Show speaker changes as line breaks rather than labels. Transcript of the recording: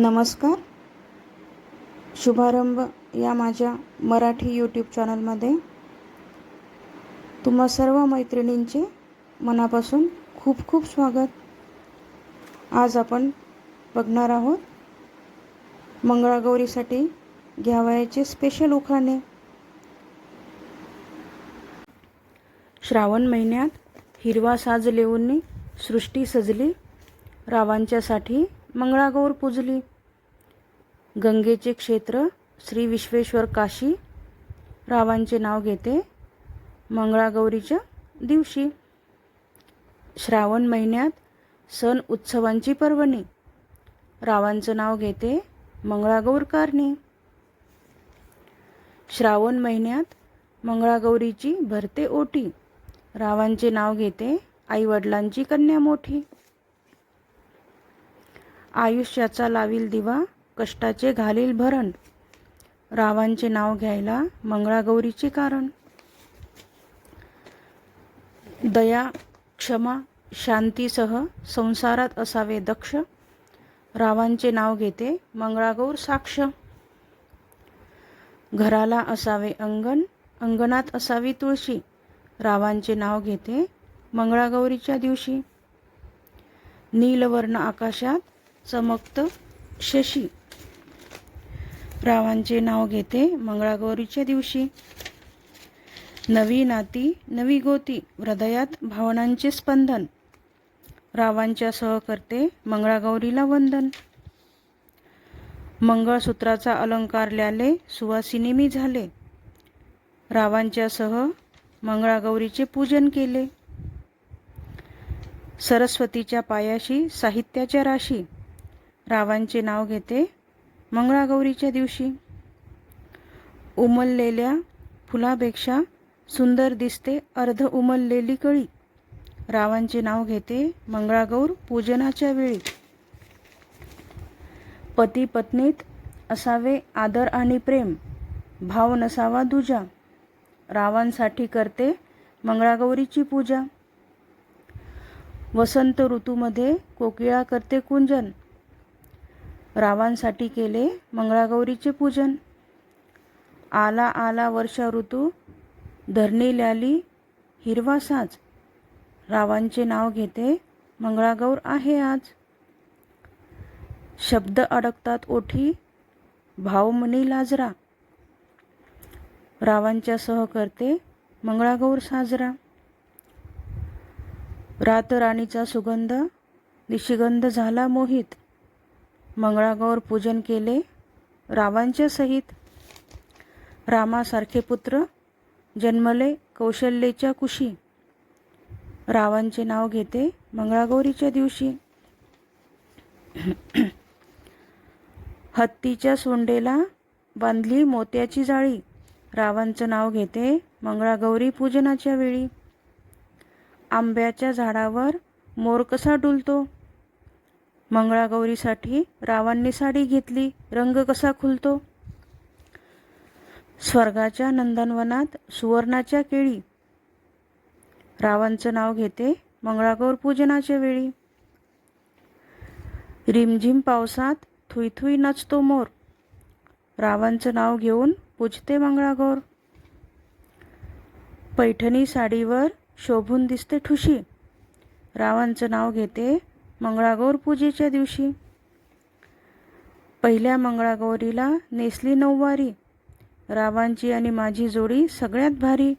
नमस्कार. शुभारंभ या माझ्या मराठी यूट्यूब चॅनलमध्ये तुम्हा सर्व मैत्रिणींचे मनापासून खूप खूप स्वागत. आज आपण बघणार आहोत मंगळागौरीसाठी घ्यावयाचे स्पेशल उखाणे. श्रावण महिन्यात हिरवा साज लेऊन सृष्टी सजली रावांच्यासाठी मंगळागौर पूजली. गंगेचे क्षेत्र श्री विश्वेश्वर काशी रावांचे नाव घेते. मंगळागौरीच्या दिवशी श्रावण महिन्यात सण उत्सवांची पर्वणी. रावांचं नाव घेते मंगळागौर कारणी. श्रावण महिन्यात मंगळागौरीची भरते ओटी. रावांचे नाव घेते आईवडिलांची कन्या मोठी. आयुष्याचा लावील दिवा कष्टाचे घालील भरण. रावांचे नाव घ्यायला मंगळागौरीचे कारण. दया क्षमा शांतीसह संसारात असावे दक्ष. रावांचे नाव घेते मंगळागौर साक्ष. घराला असावे अंगण अंगणात असावी तुळशी. रावांचे नाव घेते मंगळागौरीच्या दिवशी. नीलवर्ण आकाशात चमकत शशी. रावांचे नाव घेते. मंगळागौरीच्या दिवशी नवी नाती नवी गोती हृदयात भावनांचे स्पंदन. रावांच्या सह करते मंगळागौरीला वंदन. मंगळसूत्राचा अलंकार ल्याले सुवासिनी मी झाले. रावांच्या सह मंगळागौरीचे पूजन केले. सरस्वतीच्या पायाशी साहित्याच्या राशी. रावांचे नाव घेते मंगळागौरीच्या दिवशी उमललेल्या फुलापेक्षा सुंदर दिसते अर्ध उमललेली कळी. रावांचे नाव घेते मंगळागौर पूजनाच्या वेळी. पती पत्नीत असावे आदर आणि प्रेम भाव नसावा दुजा. रावांसाठी करते मंगळागौरीची पूजा. वसंत ऋतूमध्ये कोकिळा करते कुंजन. रावांसाठी केले मंगळागौरीचे पूजन. आला आला वर्षा ऋतू धरणी ल्याली हिरवा साज. रावांचे नाव घेते मंगळागौर आहे आज. शब्द अडकतात ओठी भावमनी लाजरा. रावांच्या सह करते मंगळागौर साजरा. रातराणीचा सुगंध निशिगंध झाला मोहित. मंगळागौर पूजन केले. रावांच्या सहित रामासारखे पुत्र जन्मले कौशल्येच्या कुशी. रावांचे नाव घेते मंगळागौरीच्या दिवशी. हत्तीच्या सोंडेला बांधली मोत्याची जाळी. रावांचं नाव घेते मंगळागौरी पूजनाच्या वेळी. आंब्याच्या झाडावर मोर कसा डुलतो? मंगळागौरीसाठी रावांनी साडी घेतली. रंग कसा खुलतो? स्वर्गाच्या नंदनवनात सुवर्णाच्या केळी. रावांचं नाव घेते मंगळागौर पूजनाच्या वेळी. रिमझिम पावसात थुईथुई नाचतो मोर. रावांचं नाव घेऊन पूजते मंगळागौर. पैठणी साडीवर शोभून दिसते ठुशी. रावांचं नाव घेते मंगळागौर पूजेच्या दिवशी. पहिल्या मंगळागौरीला नेसली नऊवारी. रावांची आणि माझी जोडी सगळ्यात भारी.